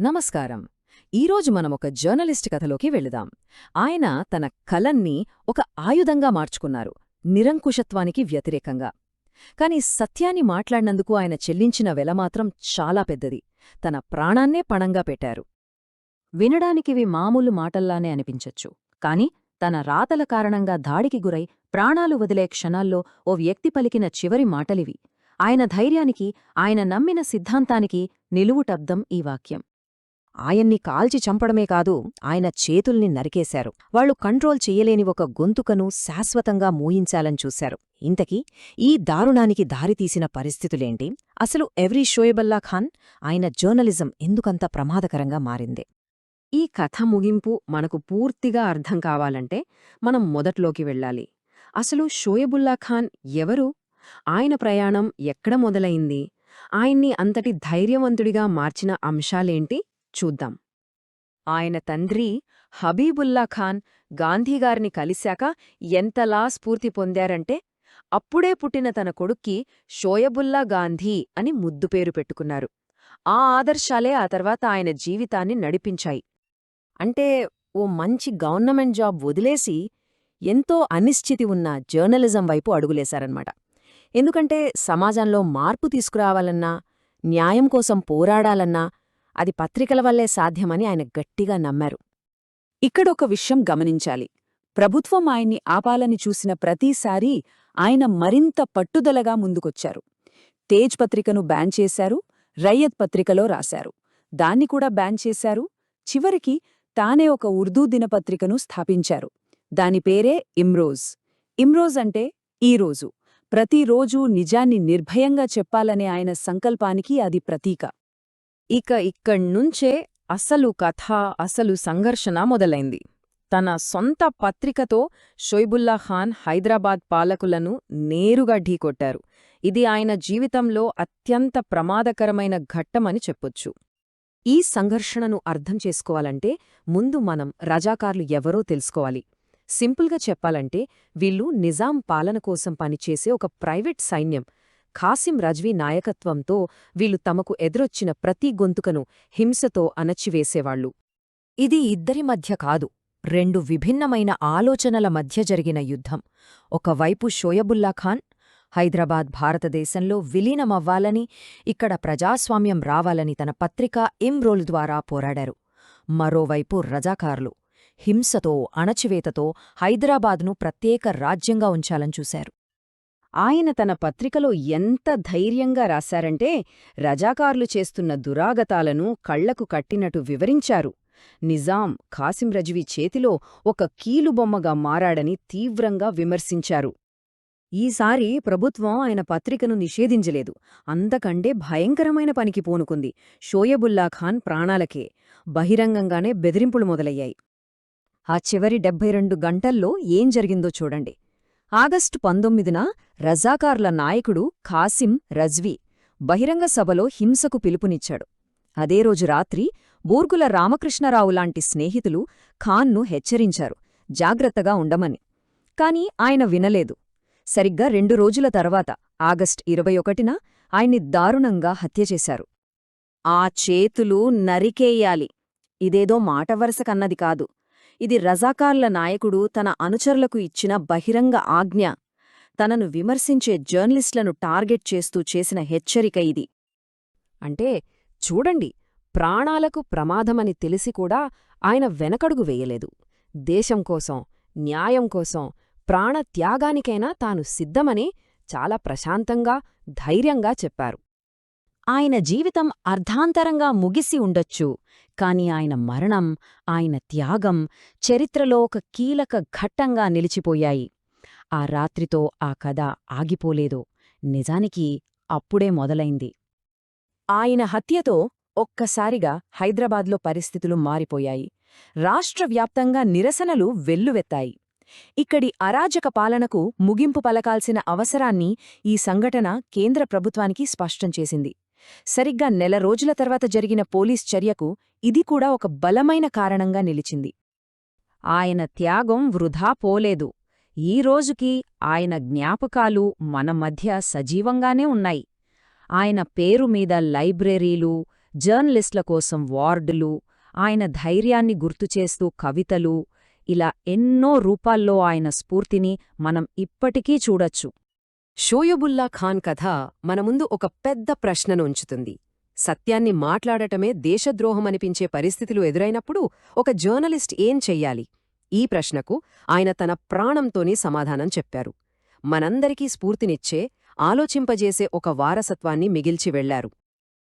నమస్కారం. ఈరోజు మనం ఒక జర్నలిస్ట్ కథలోకి వెళుదాం. ఆయన తన కలన్ని ఒక ఆయుధంగా మార్చుకున్నారు నిరంకుశత్వానికి వ్యతిరేకంగా. కాని సత్యాన్ని మాట్లాడినందుకు ఆయన చెల్లించిన వెల మాత్రం చాలా పెద్దది. తన ప్రాణాన్నే పణంగా పెట్టారు. వినడానికివి మామూలు మాటల్లానే అనిపించొచ్చు. కాని తన రాతల కారణంగా దాడికి గురై ప్రాణాలు వదిలే క్షణాల్లో ఓ వ్యక్తి పలికిన చివరి మాటలివి. ఆయన ధైర్యానికి ఆయన నమ్మిన సిద్ధాంతానికి నిలువుటబ్దం ఈ వాక్యం. ఆయన్ని కాల్చి చంపడమే కాదు ఆయన చేతుల్ని నరికేశారు. వాళ్ళు కంట్రోల్ చెయ్యలేని ఒక గొంతుకను శాశ్వతంగా మూయించాలని చూశారు. ఇంతకీ ఈ దారుణానికి దారితీసిన పరిస్థితులేంటి? అసలు ఎవ్రీ షోయబల్లా ఖాన్ ఆయన జర్నలిజం ఎందుకంత ప్రమాదకరంగా మారింది? ఈ కథ ముగింపు మనకు పూర్తిగా అర్థం కావాలంటే మనం మొదట్లోకి వెళ్ళాలి. అసలు షోయబుల్లా ఖాన్ ఎవరు? ఆయన ప్రయాణం ఎక్కడ మొదలైంది? ఆయన్ని అంతటి ధైర్యవంతుడిగా మార్చిన అంశాలేంటి? చూద్దాం. ఆయన తండ్రి హబీబుల్లా ఖాన్ గాంధీగారిని కలిశాక ఎంతలా స్ఫూర్తి పొందారంటే అప్పుడే పుట్టిన తన కొడుక్కి షోయబుల్లా గాంధీ అని ముద్దు పేరు పెట్టుకున్నారు. ఆ ఆదర్శాలే ఆ తర్వాత ఆయన జీవితాన్ని నడిపించాయి. అంటే ఓ మంచి గవర్నమెంట్ జాబ్ వదిలేసి ఎంతో అనిశ్చితి ఉన్న జర్నలిజం వైపు అడుగులేశారన్నమాట. ఎందుకంటే సమాజంలో మార్పు తీసుకురావాలన్నా న్యాయం కోసం పోరాడాలన్నా అది పత్రికల వల్లే సాధ్యమని ఆయన గట్టిగా నమ్మారు. ఇక్కడొక విషయం గమనించాలి. ప్రభుత్వం ఆయన్ని ఆపాలని చూసిన ప్రతిసారీ ఆయన మరింత పట్టుదలగా ముందుకొచ్చారు. తేజ్ పత్రికను బ్యాన్ చేశారు రయ్యత్ పత్రికలో రాశారు. దాన్ని కూడా బ్యాన్ చేశారు. చివరికి తానే ఒక ఉర్దూ దినపత్రికను స్థాపించారు. దాని పేరే ఇమ్రోజ్. ఇమ్రోజ్ అంటే ఈరోజు ప్రతిరోజూ నిజాన్ని నిర్భయంగా చెప్పాలనే ఆయన సంకల్పానికి అది ప్రతీక. ఇక ఇక్కడ్నుంచే అసలు కథ అసలు సంఘర్షణ మొదలైంది. తన సొంత పత్రికతో షోయిబుల్లా ఖాన్ హైదరాబాద్ పాలకులను నేరుగా ఢీకొట్టారు ఇది ఆయన జీవితంలో అత్యంత ప్రమాదకరమైన ఘట్టమని చెప్పొచ్చు. ఈ సంఘర్షణను అర్థం చేసుకోవాలంటే ముందు మనం రజాకార్లు ఎవరో తెలుసుకోవాలి. సింపుల్గా చెప్పాలంటే వీళ్ళు నిజాం పాలన కోసం పనిచేసే ఒక ప్రైవేట్ సైన్యం ఖాసిం రజ్వీ నాయకత్వంతో వీళ్ళు తమకు ఎదురొచ్చిన ప్రతి గొంతుకను హింసతో అణచివేసేవాళ్ళు ఇది ఇద్దరి మధ్య కాదు రెండు విభిన్నమైన ఆలోచనల మధ్య జరిగిన యుద్ధం. ఒకవైపు షోయబుల్లా ఖాన్ హైదరాబాద్ భారతదేశంలో విలీనమవ్వాలని ఇక్కడ ప్రజాస్వామ్యం రావాలని తన పత్రిక ఇమ్రోల్ ద్వారా పోరాడారు. మరోవైపు రజాకార్లు హింసతో అణచివేతతో హైదరాబాద్ను ప్రత్యేక రాజ్యంగా ఉంచాలని చూశారు. ఆయన తన పత్రికలో ఎంత ధైర్యంగా రాశారంటే రజాకార్లు చేస్తున్న దురాగతాలను కళ్ళకు కట్టినట్టు వివరించారు. నిజాం ఖాసిం రజ్వీ చేతిలో ఒక కీలుబొమ్మగా మారాడని తీవ్రంగా విమర్శించారు. ఈసారి ప్రభుత్వం ఆయన పత్రికను నిషేధించలేదు. అంతకంటే భయంకరమైన పనికి పూనుకుంది. షోయబుల్లా ఖాన్ ప్రాణాలకే బహిరంగంగానే బెదిరింపులు మొదలయ్యాయి. ఆ చివరి డెబ్బై రెండు గంటల్లో ఏం జరిగిందో చూడండి. ఆగస్టు పంతొమ్మిదిన రజాకార్ల నాయకుడు ఖాసిం రజ్వీ బహిరంగ సభలో హింసకు పిలుపునిచ్చాడు. అదే రోజు రాత్రి బూర్గుల రామకృష్ణరావు లాంటి స్నేహితులు ఖాన్ను హెచ్చరించారు జాగ్రత్తగా ఉండమని. కాని ఆయన వినలేదు. సరిగ్గా రెండు రోజుల తర్వాత ఆగస్ట్ ఇరవై ఒకటిన ఆయన్ని దారుణంగా హత్యచేశారు ఆ చేతులు నరికేయాలి. ఇదేదో మాటవరస కన్నది కాదు. ఇది రజాకార్ల నాయకుడు తన అనుచరులకు ఇచ్చిన బహిరంగ ఆజ్ఞ. తనను విమర్శించే జర్నలిస్టులను టార్గెట్ చేస్తూ చేసిన హెచ్చరిక ఇది. అంటే చూడండి ప్రాణాలకు ప్రమాదమని తెలిసి కూడా ఆయన వెనకడుగు వేయలేదు. దేశం కోసం న్యాయం కోసం ప్రాణత్యాగానికైనా తాను సిద్ధమని చాలా ప్రశాంతంగా ధైర్యంగా చెప్పారు. ఆయన జీవితం అర్ధాంతరంగా ముగిసి ఉండొచ్చు. కాని ఆయన మరణం ఆయన త్యాగం చరిత్రలో ఒక కీలక ఘట్టంగా నిలిచిపోయాయి. ఆ రాత్రితో ఆ కథ ఆగిపోలేదు. నిజానికి అప్పుడే మొదలైంది. ఆయన హత్యతో ఒక్కసారిగా హైదరాబాద్లో పరిస్థితులు మారిపోయాయి. రాష్ట్రవ్యాప్తంగా నిరసనలు వెల్లువెత్తాయి. ఇక్కడి అరాజక పాలనకు ముగింపు పలకాల్సిన అవసరాన్ని ఈ సంఘటన కేంద్ర ప్రభుత్వానికి స్పష్టం చేసింది. సరిగ్గా నెల రోజుల తర్వాత జరిగిన పోలీస్ చర్యకు ఇది కూడా ఒక బలమైన కారణంగా నిలిచింది. ఆయన త్యాగం వృధా పోలేదు. ఈ రోజుకి ఆయన జ్ఞాపకాలు మన మధ్య సజీవంగానే ఉన్నాయి. ఆయన పేరు మీద లైబ్రరీలు జర్నలిస్టుల కోసం వార్డులు ఆయన ధైర్యాన్ని గుర్తుచేస్తూ కవితలు ఇలా ఎన్నో రూపాల్లో ఆయన స్ఫూర్తిని మనం ఇప్పటికీ చూడొచ్చు. షోయబుల్లా ఖాన్ కథ మన ముందు ఒక పెద్ద ప్రశ్నను ఉంచుతుంది. సత్యాన్ని మాట్లాడటమే దేశద్రోహమనిపించే పరిస్థితులు ఎదురైనప్పుడు ఒక జర్నలిస్ట్ ఏం చెయ్యాలి? ఈ ప్రశ్నకు ఆయన తన ప్రాణంతోనే సమాధానం చెప్పారు. మనందరికీ స్ఫూర్తినిచ్చే ఆలోచింపజేసే ఒక వారసత్వాన్ని మిగిల్చి వెళ్ళారు.